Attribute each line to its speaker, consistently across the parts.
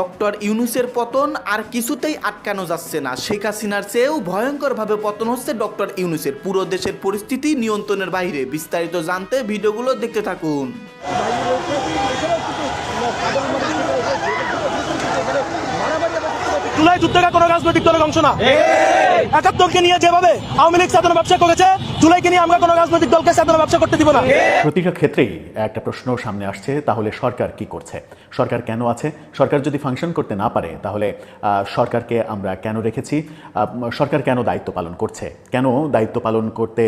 Speaker 1: Doctor ইউনুসের পতন আর কিছুতেই আটকানো যাচ্ছে না। শেখ হাসিনার চেয়েও ভয়ঙ্করভাবে পতন হচ্ছে ডক্টর ইউনুসের। পুরো দেশের পরিস্থিতি নিয়ন্ত্রণের বাইরে। বিস্তারিত জানতে ভিডিওগুলো দেখতে থাকুন।
Speaker 2: জুলাই যুদ্ধের কোনো রাজনৈতিক দলের অংশ না। একাত্তরকে নিয়ে যেভাবে আওয়ামী লীগ সাধারণ ব্যবসা করেছে জুলাইকে নিয়ে আমরা কোনো রাজনৈতিক দলকে সাধারণ ব্যবসা করতে দিব না।
Speaker 3: প্রতিটা ক্ষেত্রেই একটা প্রশ্ন সামনে আসছে তাহলে সরকার কি করছে? সরকার কেন আছে? সরকার যদি ফাংশন করতে না পারে তাহলে সরকারকে আমরা কেন রেখেছি? সরকার কেন দায়িত্ব পালন করছে? কেন দায়িত্ব পালন করতে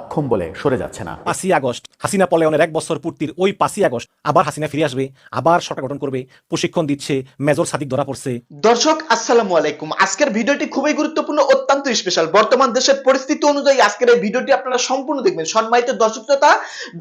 Speaker 3: অক্ষম বলে সরে যাচ্ছে না?
Speaker 4: পাঁচই আগস্ট হাসিনা পলায়নের এক বছর পূর্তির ওই পাঁচই আগস্ট আবার হাসিনা ফিরে আসবে আবার সরকার গঠন করবে প্রশিক্ষণ দিচ্ছে মেজর সাদিক ধরা পড়ছে।
Speaker 1: দর্শক আসসালামু আলাইকুম। আজকের ভিডিওটি খুবই গুরুত্বপূর্ণ, অত্যন্ত স্পেশাল বর্তমান দেশের পরিস্থিতি অনুযায়ী আজকের এই ভিডিওটি আপনারা সম্পূর্ণ দেখবেন। সম্মানিত দর্শক শ্রোতা,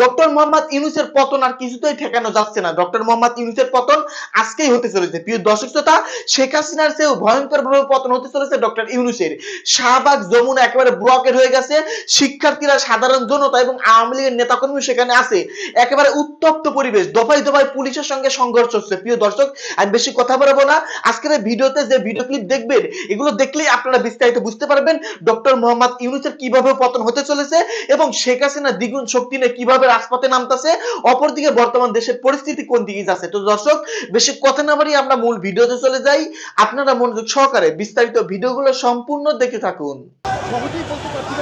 Speaker 1: ডক্টর মোহাম্মদ ইউনুসের পতন আর কিছুতেই ঠেকানো যাচ্ছে না। ডক্টর মোহাম্মদ ইউনুসের পতন আজকেই হতে চলেছে। প্রিয় দর্শক শ্রোতা, শেখ হাসিনার চেয়েও ভয়ঙ্কর ভাবে পতন হতে চলেছে ডক্টর ইউনুসের। শাহবাগ যমুনা একেবারে ব্লকের হয়ে গেছে। শিক্ষার্থীরা সাধারণ জনতা এবং আওয়ামী লীগের নেতাকর্মী সেখানে আছে। একেবারে উত্তপ্ত পরিবেশ। দফায় দফায় পুলিশের সঙ্গে সংঘর্ষ হচ্ছে। প্রিয় দর্শক, আমি বেশি কথা বলব না। আজকের এই ভিডিওতে যে ভিডিও ক্লিপ দেখবেন, এগুলো দেখলেই আপনারা বিস্তারিত বুঝতে পারবেন ডক্টর মোহাম্মদ ইউনুসের কীভাবে পতন হতে চলেছে এবং শেখ হাসিনা দ্বিগুণ শক্তি নিয়ে কীভাবে রাজপথে নামতেছে, অপরদিকে বর্তমান দেশের পরিস্থিতি কোন দিকে যাচ্ছে? তো দর্শক, বেশি কথা না বাড়িয়ে আমরা মূল ভিডিওতে চলে যাই। আপনারা মনোযোগ সহকারে বিস্তারিত ভিডিওগুলো সম্পূর্ণ দেখে থাকুন।
Speaker 5: সহজেই বলতে পারছি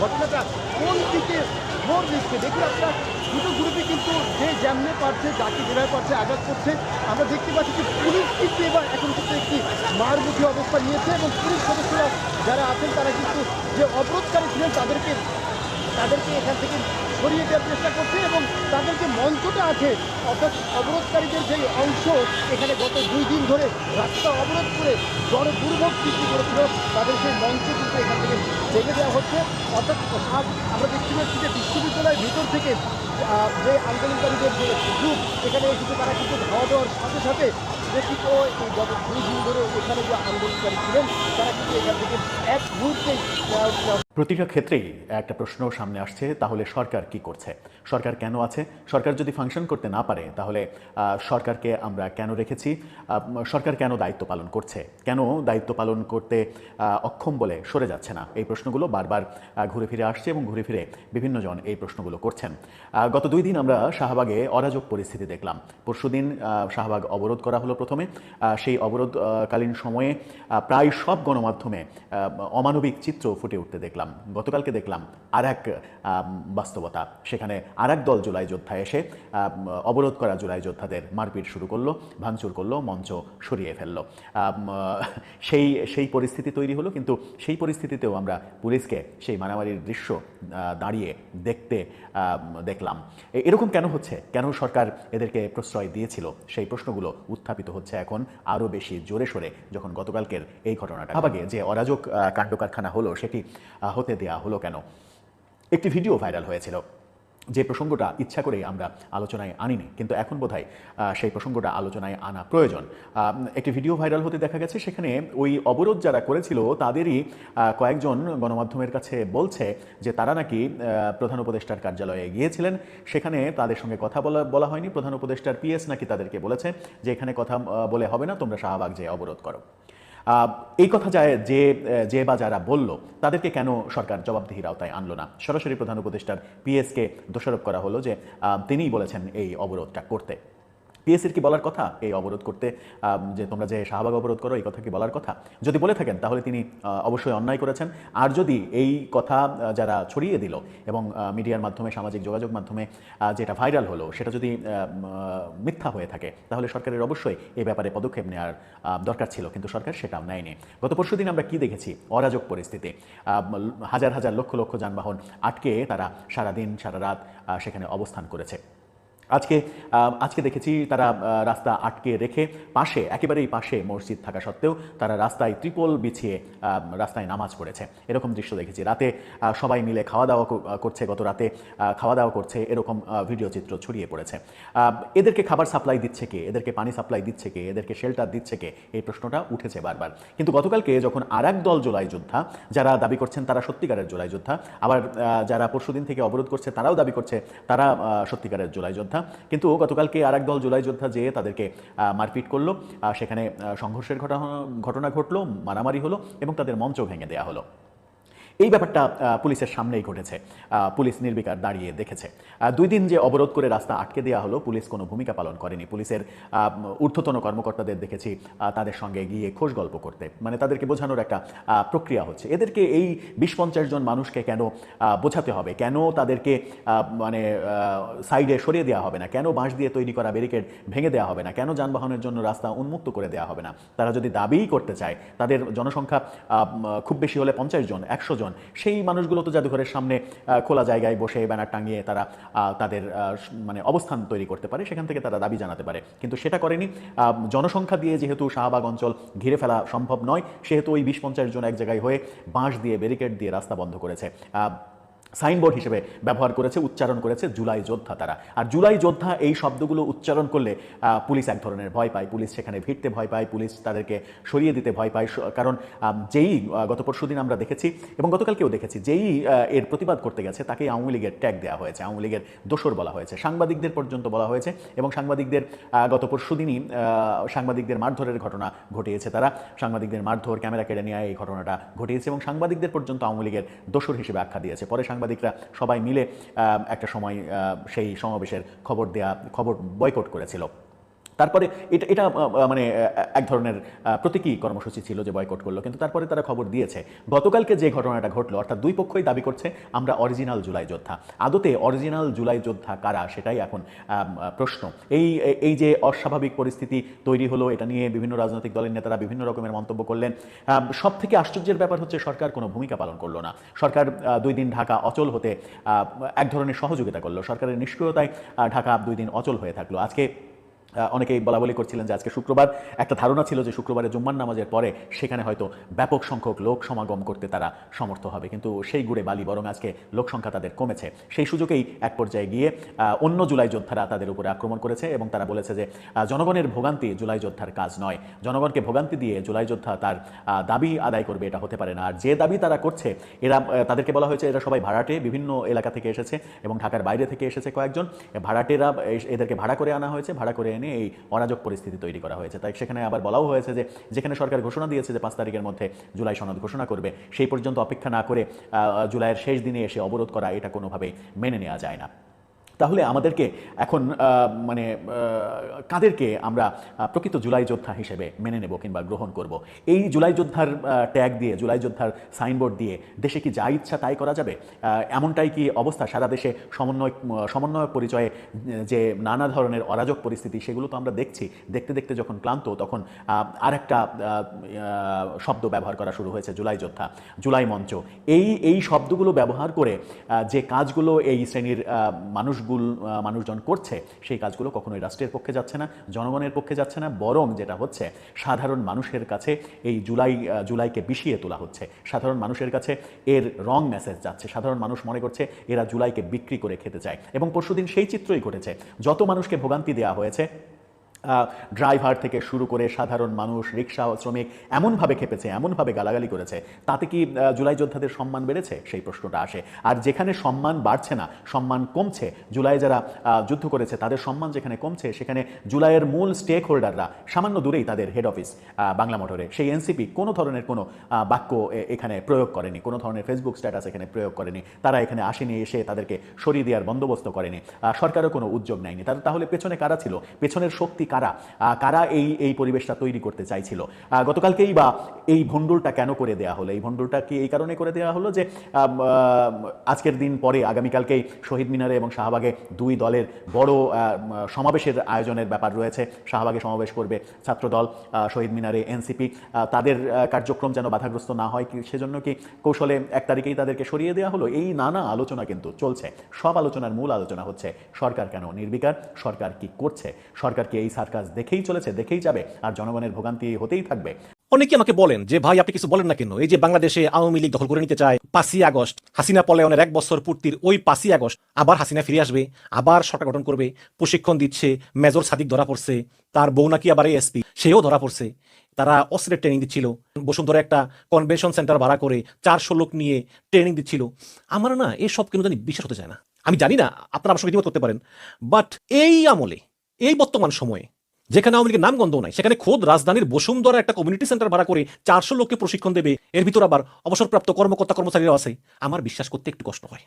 Speaker 5: ঘটনাটা কোন দিকে মোড় দিচ্ছে দেখুন আপনার, দুটো গ্রুপে কিন্তু যে যেমনে পারছে, যাকে যেভাবে পারছে আঘাত করছে, আমরা দেখতে পাচ্ছি যে পুলিশ কিন্তু এবার এখন কিন্তু একটি মারমুখী অবস্থা নিয়েছে এবং পুলিশ সদস্যরা যারা আছেন, তারা কিন্তু যে অবরোধকারী ছিলেন, তাদেরকে তাদেরকে এখান থেকে সরিয়ে দেওয়ার চেষ্টা করছে মঞ্চটা আছে। অর্থাৎ অবরোধকারীদের যে অংশ, এখানে গত দুই দিন ধরে রাস্তা অবরোধ করে জড় দুর্ভোগ সৃষ্টি করেছিল। তাদের সেই মঞ্চ কিন্তু এখান থেকে ছেড়ে দেওয়া হচ্ছে। অর্থাৎ আমরা দেখতে পাচ্ছি যে বিশ্ববিদ্যালয়ের ভিতর থেকে যে আন্দোলনকারীদের যে গ্রুপ, এখানে এসেছে, তারা কিন্তু খাওয়া দাওয়ার সাথে সাথে দেখি তো এই গত দুই দিন ধরে এখানে যে আন্দোলনকারী ছিলেন, তারা কিন্তু এখান থেকে এক মুহূর্তেই
Speaker 3: প্রতিটা ক্ষেত্রেই একটা প্রশ্ন সামনে আসছে, তাহলে সরকার কি করছে? সরকার কেন আছে? সরকার যদি ফাংশন করতে না পারে, তাহলে সরকারকে আমরা কেন রেখেছি? সরকার কেন দায়িত্ব পালন করছে? কেন দায়িত্ব পালন করতে অক্ষম বলে সরে যাচ্ছে না? এই প্রশ্নগুলো বারবার ঘুরে ফিরে আসছে এবং ঘুরে ফিরে বিভিন্ন জন এই প্রশ্নগুলো করছেন। গত দুই দিন আমরা শাহবাগে অরাজক পরিস্থিতি দেখলাম। পরশুদিন শাহবাগ অবরোধ করা হলো প্রথমে। সেই অবরোধকালীন সময়ে প্রায় সব গণমাধ্যমে অমানবিক চিত্র ফুটে উঠতে দেখলাম। গতকালকে দেখলাম আর এক বাস্তবতা। সেখানে আর এক দল জুলাই যোদ্ধা এসে অবরোধ করা জুলাই যোদ্ধাদের মারপিট শুরু করল, ভাঙচুর করল, মঞ্চ সরিয়ে ফেলল। সেই সেই পরিস্থিতি তৈরি হলো, কিন্তু সেই পরিস্থিতিতেও আমরা পুলিশকে সেই মারামারির দৃশ্য দাঁড়িয়ে দেখতে দেখলাম। এরকম কেন হচ্ছে? কেন সরকার এদেরকে প্রশ্রয় দিয়েছিল? সেই প্রশ্নগুলো উত্থাপিত হচ্ছে এখন আরও বেশি জোরে সোরে, যখন গতকালকের এই ঘটনাটা। আবাগে যে অরাজক কাণ্ড কারখানা হলো, সেটি হতে দেয়া হলো কেন? একটি ভিডিও ভাইরাল হয়েছিল। যে প্রসঙ্গটা ইচ্ছা করে আমরা আলোচনায় আনিনি কিন্তু এখন আহ, সেই প্রসঙ্গটা আলোচনায় আনা প্রয়োজন। একটি ভিডিও ভাইরাল হতে দেখা গেছে সেখানে ওই অবরোধ যারা করেছিল তাদেরই কয়েকজন গণমাধ্যমের কাছে বলছে যে তারা নাকি প্রধান উপদেষ্টার কার্যালয়ে গিয়েছিলেন। সেখানে তাদের সঙ্গে কথা বলা বলা হয়নি। প্রধান উপদেষ্টার পিএস নাকি তাদেরকে বলেছে যে এখানে কথা বলে হবে না তোমরা শাহবাগ যে অবরোধ করো। এই কথা যায় যে যে বা যারা বলল, তাদেরকে কেন সরকার জবাবদিহির আওতায় আনলো না? সরাসরি প্রধান উপদেষ্টার পিএসকে দোষারোপ করা হলো যে তিনিই বলেছেন এই অবরোধটা করতে। পিএসসির কি বলার কথা? এই অবরোধ করতে যে তোমরা যে শাহবাগ অবরোধ করো, এই কথা কি বলার কথা? যদি বলে থাকেন, তাহলে তিনি অবশ্যই অন্যায় করেছেন। আর যদি এই কথা যারা ছড়িয়ে দিল এবং মিডিয়ার মাধ্যমে, সামাজিক যোগাযোগ মাধ্যমে যেটা ভাইরাল হলো, সেটা যদি মিথ্যা হয়ে থাকে, তাহলে সরকারের অবশ্যই এই ব্যাপারে পদক্ষেপ নেওয়ার দরকার ছিল। কিন্তু সরকার সেটাও নেয়নি। গত পরশু দিন আমরা কি দেখেছি? অরাজক পরিস্থিতি। হাজার হাজার লক্ষ লক্ষ যানবাহন আটকে তারা সারাদিন, সারা রাত সেখানে অবস্থান করেছে। আজকে আজকে দেখেছি তারা রাস্তা আটকে রেখে পাশে, একেবারেই পাশে মসজিদ থাকা সত্ত্বেও তারা রাস্তায় ত্রিপল বিছিয়ে রাস্তায় নামাজ পড়েছে। এরকম দৃশ্য দেখেছি। রাতে সবাই মিলে খাওয়া দাওয়া করছে। গত রাতে খাওয়া দাওয়া করছে। এরকম ভিডিও চিত্র ছড়িয়ে পড়েছে। এদেরকে খাবার সাপ্লাই দিচ্ছে কে? এদেরকে পানি সাপ্লাই দিচ্ছে কে? এদেরকে শেল্টার দিচ্ছে কে? এই প্রশ্নটা উঠেছে বারবার। কিন্তু গতকালকে যখন আর দল জোলাই যোদ্ধা, যারা দাবি করছেন তারা সত্যিকারের জোলাই যোদ্ধা, আবার যারা পরশুদিন থেকে অবরোধ করছে তারাও দাবি করছে তারা সত্যিকারের জোলাই যোদ্ধা কিন্তু গতকালকে আর দল জুলাই যোদ্ধা যেয়ে তাদেরকে মারপিট করল। সেখানে সংঘর্ষের ঘটনা ঘটনা ঘটলো, মারামারি হলো এবং তাদের মঞ্চ ভেঙে দেওয়া হলো। এই ব্যাপারটা পুলিশের সামনেই ঘটেছে। পুলিশ নির্বিকার দাঁড়িয়ে দেখেছে। দুই দিন যে অবরোধ করে রাস্তা আটকে দেওয়া হলো, পুলিশ কোনো ভূমিকা পালন করেনি। পুলিশের ঊর্ধ্বতন কর্মকর্তাদের দেখেছি তাদের সঙ্গে গিয়ে খোঁজ গল্প করতে। মানে তাদেরকে বোঝানোর একটা প্রক্রিয়া হচ্ছে। এদেরকে এই বিশ পঞ্চাশ জন মানুষকে কেন বোঝাতে হবে? কেন তাদেরকে মানে সাইডে সরিয়ে দেওয়া হবে না? কেন বাঁশ দিয়ে তৈরি করা ব্যারিকেড ভেঙে দেওয়া হবে না? কেন যানবাহনের জন্য রাস্তা উন্মুক্ত করে দেওয়া হবে না? তারা যদি দাবিই করতে চায়, তাদের জনসংখ্যা খুব বেশি হলে পঞ্চাশ জন, একশো জন সেই মানুষগুলো তো জাদুঘরের সামনে খোলা জায়গায় বসে ব্যানার টাঙিয়ে তারা তাদের মানে অবস্থান তৈরি করতে পারে, সেখান থেকে তারা দাবি জানাতে পারে। কিন্তু সেটা করেনি। জনসংখ্যা দিয়ে যেহেতু শাহবাগ অঞ্চল ঘিরে ফেলা সম্ভব নয়, সেহেতু ওই বিশ পঞ্চাশ জন এক জায়গায় হয়ে বাঁশ দিয়ে, ব্যারিকেড দিয়ে রাস্তা বন্ধ করেছে। সাইনবোর্ড হিসেবে ব্যবহার করেছে, উচ্চারণ করেছে জুলাই যোদ্ধা তারা। আর জুলাই যোদ্ধা এই শব্দগুলো উচ্চারণ করলে পুলিশ এক ধরনের ভয় পায়। পুলিশ সেখানে ভিড়তে ভয় পায়, পুলিশ তাদেরকে সরিয়ে দিতে ভয় পায়। কারণ যেই গত পরশু দিন আমরা দেখেছি এবং গতকালকেও দেখেছি, যেই এর প্রতিবাদ করতে গেছে তাকে আওয়ামী লীগের ট্যাগ দেওয়া হয়েছে, আওয়ামী লীগের দোসর বলা হয়েছে। সাংবাদিকদের পর্যন্ত বলা হয়েছে এবং সাংবাদিকদের গত পরশু দিনই সাংবাদিকদের মারধরের ঘটনা ঘটিয়েছে তারা। সাংবাদিকদের মারধর, ক্যামেরা কেড়ে নেওয়া এই ঘটনাটা ঘটিয়েছে এবং সাংবাদিকদের পর্যন্ত আওয়ামী লীগের দোসর হিসেবে আখ্যা দিয়েছে। পরে সাংবাদিকরা সবাই মিলে একটা সময় সেই সমাবেশের খবর দেয়া খবর বয়কট করেছিল। তারপরে এটা এটা মানে এক ধরনের প্রতীকী কর্মসূচি ছিল যে বয়কট করল, কিন্তু তারপরে তারা খবর দিয়েছে, গতকালকে যে ঘটনাটা ঘটলো, অর্থাৎ দুই পক্ষই দাবি করছে, আমরা অরিজিনাল জুলাই যোদ্ধা। আদতে অরিজিনাল জুলাই যোদ্ধা কারা, সেটাই এখন প্রশ্ন। এই এই যে অস্বাভাবিক পরিস্থিতি তৈরি হলো, এটা নিয়ে বিভিন্ন রাজনৈতিক দলের নেতারা বিভিন্ন রকমের মন্তব্য করলেন সব থেকে আশ্চর্যের ব্যাপার হচ্ছে, সরকার কোনো ভূমিকা পালন করল না। সরকার দুই দিন ঢাকা অচল হতে এক ধরনের সহযোগিতা করল। সরকারের নিষ্ক্রিয়তায় ঢাকা দুই দিন অচল হয়ে থাকল। আজকে অনেকেই বলা বলি করছিলেন যে আজকে শুক্রবার। একটা ধারণা ছিল যে শুক্রবারে জুম্মান নামাজের পরে সেখানে হয়তো ব্যাপক সংখ্যক লোক সমাগম করতে তারা সমর্থ হবে। কিন্তু সেই গুড়ে বালি বরং আজকে লোক সংখ্যা তাদের কমেছে। সেই সুযোগেই এক পর্যায়ে গিয়ে অন্য জুলাই যোদ্ধারা তাদের উপরে আক্রমণ করেছে এবং তারা বলেছে যে জনগণের ভোগান্তি জুলাই যোদ্ধার কাজ নয়। জনগণকে ভোগান্তি দিয়ে জুলাই যোদ্ধা তার দাবি আদায় করবে এটা হতে পারে না। আর যে দাবি তারা করছে, এরা তাদেরকে বলা হয়েছে এরা সবাই ভাড়াটে। বিভিন্ন এলাকা থেকে এসেছে এবং ঢাকার বাইরে থেকে এসেছে কয়েকজন। ভাড়াটেরা এদেরকে ভাড়া করে আনা হয়েছে। ভাড়া করে এনে এই অরাজক পরিস্থিতি তৈরি করা হয়েছে। তাই সেখানে আবার বলাও হয়েছে যে, যেখানে সরকার ঘোষণা দিয়েছে যে পাঁচ তারিখের মধ্যে জুলাই সনদ ঘোষণা করবে, সেই পর্যন্ত অপেক্ষা না করে জুলাইয়ের শেষ দিনে এসে অবরোধ করা এটা কোনোভাবেই মেনে নেওয়া যায় না। তাহলে আমাদেরকে এখন মানে কাদেরকে আমরা প্রকৃত জুলাই যোদ্ধা হিসেবে মেনে নেব কিংবা গ্রহণ করব। এই জুলাই যোদ্ধার ট্যাগ দিয়ে, জুলাই যোদ্ধার সাইনবোর্ড দিয়ে দেশে কি যা ইচ্ছা তাই করা যাবে? এমনটাই কি অবস্থা? সারা দেশে সমন্বয় সমন্বয় পরিচয়ে যে নানা ধরনের অরাজক পরিস্থিতি, সেগুলো তো আমরা দেখছি। দেখতে দেখতে যখন ক্লান্ত, তখন আর একটা শব্দ ব্যবহার করা শুরু হয়েছে, জুলাই যোদ্ধা, জুলাই মঞ্চ। এই এই শব্দগুলো ব্যবহার করে যে কাজগুলো এই শ্রেণির মানুষগুলো আহ, মানুষজন করছে সেই কাজগুলো কখনোই রাষ্ট্রের পক্ষে যাচ্ছে না জনগণের পক্ষে যাচ্ছে না বরং যেটা হচ্ছে সাধারণ মানুষের কাছে এই জুলাই জুলাইকে বিষিয়ে তোলা হচ্ছে। সাধারণ মানুষের কাছে এর রং মেসেজ যাচ্ছে। সাধারণ মানুষ মনে করছে এরা জুলাইকে বিক্রি করে খেতে চায়। এবং পরশুদিন সেই চিত্রই ঘটেছে। যত মানুষকে ভোগান্তি দেওয়া হয়েছে ড্রাইভার থেকে শুরু করে সাধারণ মানুষ, রিক্সা শ্রমিক এমনভাবে খেপেছে, এমনভাবে গালাগালি করেছে। তাতে কি জুলাই যোদ্ধাদের সম্মান বেড়েছে? সেই প্রশ্নটা আসে। আর যেখানে সম্মান বাড়ছে না, সম্মান কমছে, জুলাই যারা যুদ্ধ করেছে, তাদের সম্মান যেখানে কমছে, সেখানে জুলাইয়ের মূল স্টেক হোল্ডাররা সামান্য দূরেই তাদের হেড অফিস বাংলা মোটরে, সেই এনসিপি কোনো ধরনের কোনো বাক্য এখানে প্রয়োগ করেনি, কোনো ধরনের ফেসবুক স্ট্যাটাস এখানে প্রয়োগ করেনি। তারা এখানে আসেনি, এসে তাদেরকে সরিয়ে দেওয়ার বন্দোবস্ত করেনি। সরকারও কোনো উদ্যোগ নেয়নি। তার, তাহলে পেছনে কারা ছিল? পেছনের শক্তি কারা? কারা এই এই পরিবেশটা তৈরি করতে চাইছিল? গতকালকেই বা এই ভণ্ডুলটা কেন করে দেওয়া হলো? এই ভণ্ডুলটা কি এই কারণে করে দেওয়া হলো যে আজকের দিন পরে আগামীকালকেই শহীদ মিনারে এবং শাহবাগে দুই দলের বড় সমাবেশের আয়োজনের ব্যাপার রয়েছে। শাহবাগে সমাবেশ করবে ছাত্রদল শহীদ মিনারে এনসিপি। তাদের কার্যক্রম যেন বাধাগ্রস্ত না হয় কি সেজন্য কি কৌশলে এক তারিখেই তাদেরকে সরিয়ে দেওয়া হলো? এই নানা আলোচনা কিন্তু চলছে। সব আলোচনার মূল আলোচনা হচ্ছে, সরকার কেন নির্বিকার? সরকার কি করছে? সরকার কি এই সার্কাস দেখেই চলেছে, দেখেই যাবে, আর জনগণের ভোগান্তি হতেই থাকবে।
Speaker 4: অনেকে আমাকে বলেন যে, ভাই, আপনি কিছু বলেন না কেন? এই যে বাংলাদেশে আওয়ামী লীগ দখল করে নিতে চায়, পাঁচই আগস্ট, হাসিনা পলায়নের এক বছর পূর্তির ওই পাঁচই আগস্ট, আবার হাসিনা ফিরে আসবে, আবার সরকার গঠন করবে, প্রশিক্ষণ দিচ্ছে, মেজর সাদিক ধরা পড়ছে, তার বউ নাকি আবার এসপি সেও ধরা পড়ছে। তারা অস্ত্রের ট্রেনিং দিচ্ছিল, বসুন্ধরা একটা কনভেনশন সেন্টার ভাড়া করে চারশো লোক নিয়ে ট্রেনিং দিচ্ছিল। আমার না, এসব কেন জানি বিশ্বাস হতে চায় না। আমি জানি না, আপনারা আমার সঙ্গে করতে পারেন বাট এই আমলে এই বর্তমান সময়ে, যেখানে আওয়ামী লীগের নামগন্ধ নাই, সেখানে খোদ রাজধানীর বসুন্ধরা একটা কমিউনিটি সেন্টার ভাড়া করে চারশো লোককে প্রশিক্ষণ দেবে। এর ভিতর আবার অবসরপ্রাপ্ত কর্মকর্তা কর্মচারীরাও আছে। আমার বিশ্বাস করতে একটু কষ্ট হয়।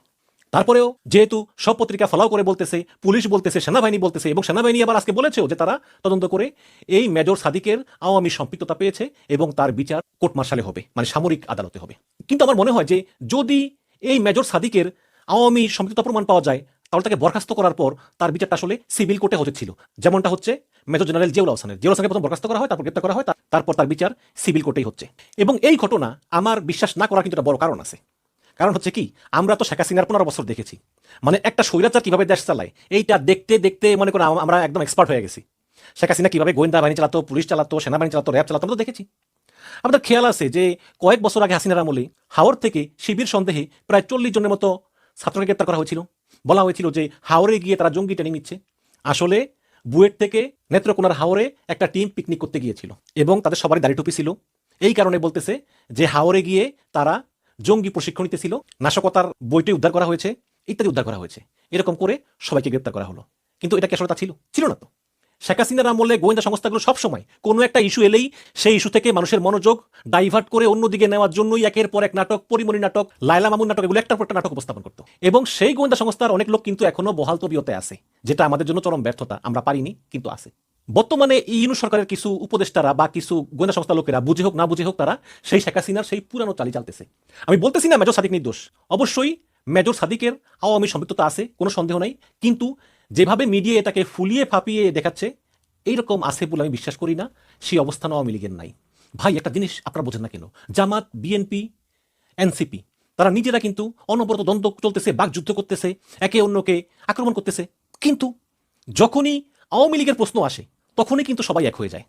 Speaker 4: তারপরেও যেহেতু সব পত্রিকা ফলাও করে বলতেছে, পুলিশ বলতেছে, সেনাবাহিনী বলতেছে, এবং সেনাবাহিনী আবার আজকে বলেছেও যে তারা তদন্ত করে এই মেজর সাদিকের আওয়ামী সম্পৃক্ততা পেয়েছে এবং তার বিচার কোর্ট মার্শালে হবে মানে সামরিক আদালতে হবে। কিন্তু আমার মনে হয় যে যদি এই মেজর সাদিকের আওয়ামী সম্পৃক্ততা প্রমাণ পাওয়া যায় তাহলে তাকে বরখাস্ত করার পর তার বিচারটা আসলে সিভিল কোর্টে হতে ছিল। যেমনটা হচ্ছে মেজর জেনারেল জিয়াউল হাসানের জিয়াউল হাসানকে প্রথম বরখাস্ত করা হয়, তারপর গ্রেপ্তার করা হয় তারপর তার বিচার সিভিল কোর্টেই হচ্ছে। এবং এই ঘটনা আমার বিশ্বাস না করার কিন্তু একটা বড় কারণ আছে। কারণ হচ্ছে কি, আমরা তো শেখ হাসিনার পনেরো বছর দেখেছি। মানে একটা স্বৈরাচার কীভাবে দেশ চালায়, এইটা দেখতে দেখতে মনে করো আমরা একদম এক্সপার্ট হয়ে গেছি। শেখ হাসিনা কীভাবে গোয়েন্দা বাহিনী চালাতো, পুলিশ চালাতো, সেনাবাহিনী চালাতো, র্যাব চালাতো, আমরা তো দেখেছি। আমাদের খেয়াল আছে যে কয়েক বছর আগে হাসিনার আমলে হাওর থেকে শিবির সন্দেহে প্রায় চল্লিশ জনের মতো ছাত্রকে গ্রেপ্তার করা হয়েছিল। বলা হয়েছিল যে হাওরে গিয়ে তারা জঙ্গি ট্রেনিং নিচ্ছে। আসলে বুয়েট থেকে নেত্রকোনার হাওরে একটা টিম পিকনিক করতে গিয়েছিল এবং তাদের সবারই দাড়ি টুপি ছিল। এই কারণে বলতেছে যে হাওরে গিয়ে তারা জঙ্গি প্রশিক্ষণ নিতেছিল নাশকতার বইটি উদ্ধার করা হয়েছে, ইত্যাদি উদ্ধার করা হয়েছে। এরকম করে সবাইকে গ্রেপ্তার করা হলো। কিন্তু এটা কি আসলে তা ছিল? ছিল না তো। শেখ হাসিনার আমলে গোয়েন্দা সংস্থাগুলো সবসময় কোনো একটা ইস্যু এলেই সেই ইস্যু থেকে মানুষের মনোযোগ ডাইভার্ট করে অন্যদিকে নেওয়ার জন্যই একের পর এক নাটক, পরিমণি নাটক, লায়লা মামুন নাটক এগুলো একটার পর একটা নাটক উপস্থাপন করতো। এবং সেই গোয়েন্দা সংস্থার অনেক লোক কিন্তু এখনও বহাল তবিয়তে আছে, যেটা আমাদের জন্য চরম ব্যর্থতা, আমরা পারিনি, কিন্তু আছে। বর্তমানে ইউনু সরকারের কিছু উপদেষ্টারা বা কিছু গোয়েন্দা সংস্থার লোকেরা, বুঝে হোক, না বুঝে হোক, তারা সেই শেখ হাসিনার সেই পুরানো চালি চালতেছে। আমি বলতেছি না মেজর সাদিক নির্দোষ, অবশ্যই মেজর সাদিকের আওয়ামী সম্পৃক্ততা আছে, কোনো সন্দেহ নাই। কিন্তু যেভাবে মিডিয়া এটাকে ফুলিয়ে ফাঁপিয়ে দেখাচ্ছে, এইরকম আছে বলে আমি বিশ্বাস করি না। সেই অবস্থান আওয়ামী লীগের নাই। ভাই, একটা জিনিস আপনারা বোঝেন না কেন? জামাত বিএনপি এনসিপি তারা নিজেরা কিন্তু অনবরত দ্বন্দ্ব চলতেছে, বাকযুদ্ধ করতেছে, একে অন্যকে আক্রমণ করতেছে। কিন্তু যখনই আওয়ামী লীগের প্রশ্ন আসে, তখনই কিন্তু সবাই এক হয়ে যায়।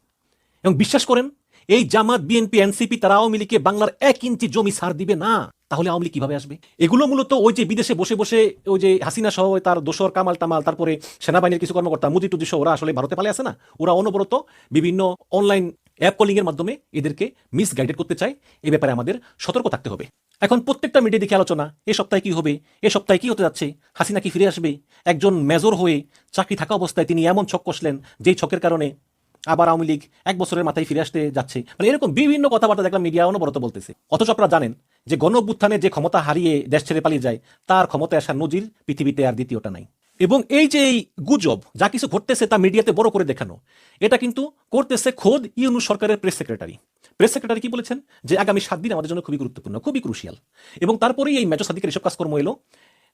Speaker 4: এবং বিশ্বাস করেন এই জামাত বিএনপি এনসিপি তারা আওয়ামী লীগকে বাংলার এক ইঞ্চি জমি সার দিবে না। তাহলে আওয়ামী লীগ কীভাবে আসবে? এগুলো মূলত ওই যে বিদেশে বসে বসে ওই যে হাসিনা সহ তার দোসর কামাল তামাল তারপরে সেনাবাহিনীর কিছু কর্মকর্তা, মুদি টুদি ওরা আসলে ভারতে পালে আসে না? ওরা অনবরত বিভিন্ন অনলাইন অ্যাপ কলিং এর মাধ্যমে এদেরকে মিসগাইডেড করতে চায়। এ ব্যাপারে আমাদের সতর্ক থাকতে হবে। এখন প্রত্যেকটা মিডিয়া দেখে আলোচনা, এ সপ্তাহে কি হবে, এ সপ্তাহে কি হতে যাচ্ছে, হাসিনা কি ফিরে আসবে? একজন মেজর হয়ে চাকরি থাকা অবস্থায় তিনি এমন ছক কষলেন, যেই ছকের কারণে আবার আওয়ামী লীগ এক বছরের মাথায় ফিরে আসতে যাচ্ছে। মানে এরকম বিভিন্ন কথাবার্তা দেখলাম মিডিয়া অনবরত বলতেছে। অথচ আপনারা জানেন যে গণ যে ক্ষমতা হারিয়ে দেশ ছেড়ে পালিয়ে যায়, তার ক্ষমতায় আসার নজির পৃথিবীতে আর দ্বিতীয়টা নাই। এবং এই যে এই গুজব, যা কিছু ঘটতেছে তা মিডিয়াতে বড় করে দেখানো, এটা কিন্তু করতেছে খোদ ইউনু সরকারের প্রেস সেক্রেটারি প্রেস সেক্রেটারি কি বলেছেন? যে আগামী সাত দিন আমাদের জন্য খুবই গুরুত্বপূর্ণ, খুবই ক্রুশিয়াল এবং তারপরেই এই মেজর সাদিকের এসব কাজকর্ম এলো।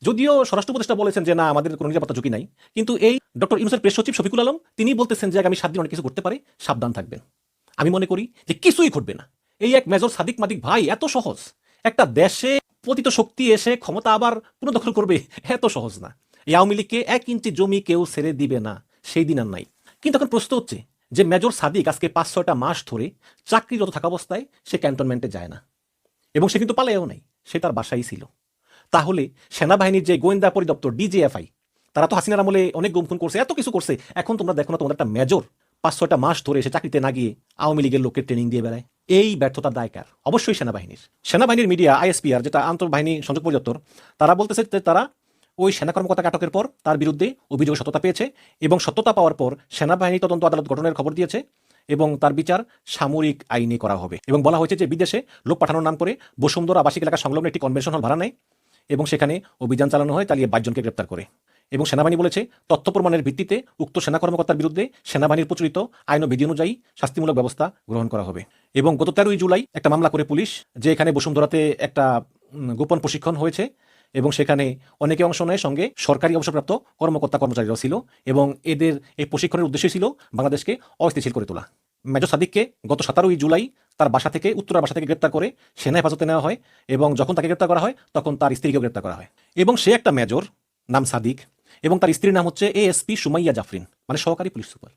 Speaker 4: যদিও স্বরাষ্ট্র উপদেষ্টা বলেছেন যে, না, আমাদের কোনো নিরাপত্তা ঝুঁকি নাই। কিন্তু এই ডক্টর ইউনুসের প্রেস সচিব শফিকুল আলম, তিনি বলতেছেন যে, আগামী সাত দিন অনেক কিছু করতে পারে, সাবধান থাকবেন। আমি মনে করি যে, কিছুই ঘটবে না। এই এক মেজর সাদিক মাদিক ভাই এত সহজ। একটা দেশে পতিত শক্তি এসে ক্ষমতা আবার পুনর্দখল করবে, এত সহজ না। এই আওয়ামী লীগকে এক ইঞ্চি জমি কেউ ছেড়ে দিবে না, সেই দিন আর নাই। কিন্তু এখন প্রশ্ন হচ্ছে যে, মেজর সাদিক আজকে পাঁচ, ছয়টা মাস ধরে চাকরিরত থাকা অবস্থায় সে ক্যান্টনমেন্টে যায় না। এবং সে কিন্তু পালায়ও নাই, সে তার বাসায় ছিল। তাহলে সেনাবাহিনীর যে গোয়েন্দা পরিদপ্তর ডিজিএফআই, তারা তো হাসিনার আমলে অনেক গুমখুন করছে, এত কিছু করছে। এখন তোমরা দেখো না তোমাদের একটা মেজর পাঁচ ছয়টা মাস ধরে এসে চাকরিতে না গিয়ে আওয়ামী লীগের লোককে ট্রেনিং দিয়ে বেড়ায়। এই ব্যর্থতার দায়কার অবশ্যই সেনাবাহিনীর। সেনাবাহিনীর মিডিয়া আইএসপিআর যেটা আন্তর্বাহিনী সংযোগ পরিদপ্তর, তারা বলতেছে যে তারা ওই সেনা কর্মকর্তাকে আটকের পর তার বিরুদ্ধে অভিযোগ সত্যতা পেয়েছে এবং সত্যতা পাওয়ার পর সেনাবাহিনী তদন্ত আদালত গঠনের খবর দিয়েছে এবং তার বিচার সামরিক আইনে করা হবে। এবং বলা হয়েছে যে বিদেশে লোক পাঠানোর নাম করে বসুন্ধরা আবাসিক এলাকা সংলগ্ন একটি কনভেনশন হল ভাড়া নেয়। এবং সেখানে অভিযান চালানো হয়, চালিয়ে বাইশজনকে গ্রেপ্তার করে। এবং সেনাবাহিনী বলেছে, তথ্য প্রমাণের ভিত্তিতে উক্ত সেনা কর্মকর্তার বিরুদ্ধে সেনাবাহিনীর প্রচলিত আইন ও বিধি অনুযায়ী শাস্তিমূলক ব্যবস্থা গ্রহণ করা হবে। এবং গত তেরোই জুলাই একটা মামলা করে পুলিশ, যে এখানে বসুন্ধরাতে একটা গোপন প্রশিক্ষণ হয়েছে এবং সেখানে অনেকে অংশ নেয়, সঙ্গে সরকারি অবসরপ্রাপ্ত কর্মকর্তা কর্মচারীরাও ছিল এবং এদের এই প্রশিক্ষণের উদ্দেশ্য ছিল বাংলাদেশকে অস্থিতিশীল করে তোলা। মেজর সাদিককে গত সতেরোই জুলাই তার বাসা থেকে উত্তরার বাসা থেকে গ্রেপ্তার করে সেনা হেফাজতে নেওয়া হয় এবং যখন তাকে গ্রেপ্তার করা হয়, তখন তার স্ত্রীকেও গ্রেপ্তার করা হয়। এবং সে একটা মেজর নাম সাদিক এবং তার স্ত্রীর নাম হচ্ছে এএসপি সুমাইয়া জাফরিন মানে সহকারী পুলিশ সুপার।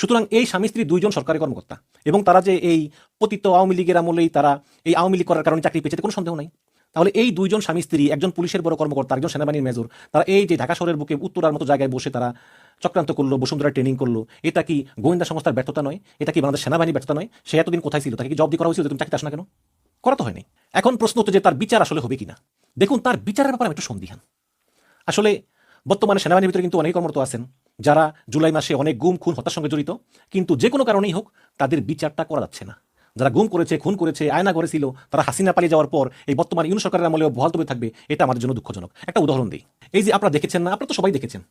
Speaker 4: সুতরাং এই স্বামী স্ত্রী দুইজন সরকারি কর্মকর্তা এবং তারা যে এই পতিত আওয়ামী লীগের আমলেই তারা এই আওয়ামী লীগ করার কারণে চাকরি পেয়েছে, কোনো সন্দেহ নাই। তাহলে এই দুইজন স্বামী স্ত্রী, একজন পুলিশের বড় কর্মকর্তা, একজন সেনাবাহিনীর মেজর, তারা এই যে ঢাকা শহরের বুকে উত্তরার মতো জায়গায় বসে তারা চক্রান্ত করল বসুন্ধরা ট্রেনিং করল। এটা কি গোয়েন্দা সংস্থার ব্যর্থতা নয়? এটা কি বাংলাদেশ সেনাবাহিনীর ব্যর্থতা নয়? সে এতদিন কোথায় ছিল? তাকে কি জব দিয়ে করা হয়েছিল তুমি চাকরিতে আসো না কেন? করা তো হয়নি। এখন প্রশ্ন হচ্ছে যে তার বিচার আসলে হবে কিনা? দেখুন, তার বিচারের ব্যাপারে আমি একটু সন্দিহান। আসলে বর্তমানে সেনাবাহিনীর ভিতরে কিন্তু অনেক কর্মরত আছেন, যারা জুলাই মাসে অনেক গুম, খুন, হত্যার সঙ্গে জড়িত। কিন্তু যে কোনো কারণেই হোক, তাদের বিচারটা করা যাচ্ছে না। যারা গুম করেছে, খুন করেছে, আয়না করেছিল, তারা হাসিনা পালিয়ে যাওয়ার পর এই বর্তমান ইউনি সরকারের আমলে বহাল তবে থাকবে, এটা আমাদের জন্য দুঃখজনক। একটা উদাহরণ দিই। এই যে আপনারা দেখেছেন না, আপনারা তো সবাই দেখেছেন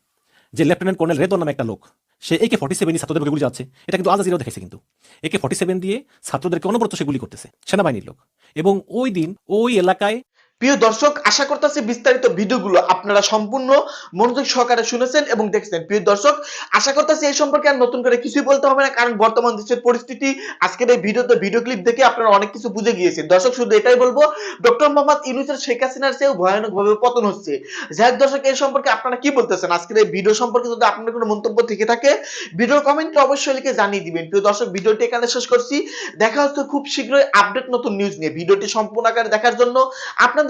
Speaker 4: যে লেফটেন্যান্ট কর্নেল রেদর নামে একটা লোক, সে একে ফর্টি সেভেন ছাত্রদের গুলি যাচ্ছে এটা কিন্তু আজাজিরাও জাজিরাও দেখেছে কিন্তু। একে ফর্টি সেভেন দিয়ে ছাত্রদেরকে অনবরত সে গুলি করতেছে, সেনাবাহিনীর লোক। এবং ওই দিন ওই এলাকায়
Speaker 1: প্রিয় দর্শক, আশা করতেছি বিস্তারিত ভিডিওগুলো আপনারা সম্পূর্ণ মনোযোগ সহকারে শুনেছেন এবং দেখছেন। প্রিয় দর্শক, আশা করতেছি এই সম্পর্কে আর নতুন করে কিছুই বলতে হবে না, কারণ বর্তমান দেশের পরিস্থিতি, আজকের এই ভিডিওতে ভিডিও ক্লিপ দেখে আপনারা অনেক কিছু বুঝে গিয়েছেন। দর্শক, শুধু এটাই বলব ডক্টর মোহাম্মদ ইউনুসের শেখ হাসিনার চেয়েও ভয়ানক ভাবে পতন হচ্ছে। যাই দর্শক, এই সম্পর্কে আপনারা কি বলতেছেন? আজকের এই ভিডিও সম্পর্কে যদি আপনার কোনো মন্তব্য থেকে থাকে, ভিডিওর কমেন্টে অবশ্যই লিখে জানিয়ে দিবেন। প্রিয় দর্শক, ভিডিওটি এখানে শেষ করছি। দেখা হচ্ছে খুব শীঘ্রই আপডেট নতুন নিউজ নিয়ে। ভিডিওটি সম্পূর্ণ আকারে দেখার জন্য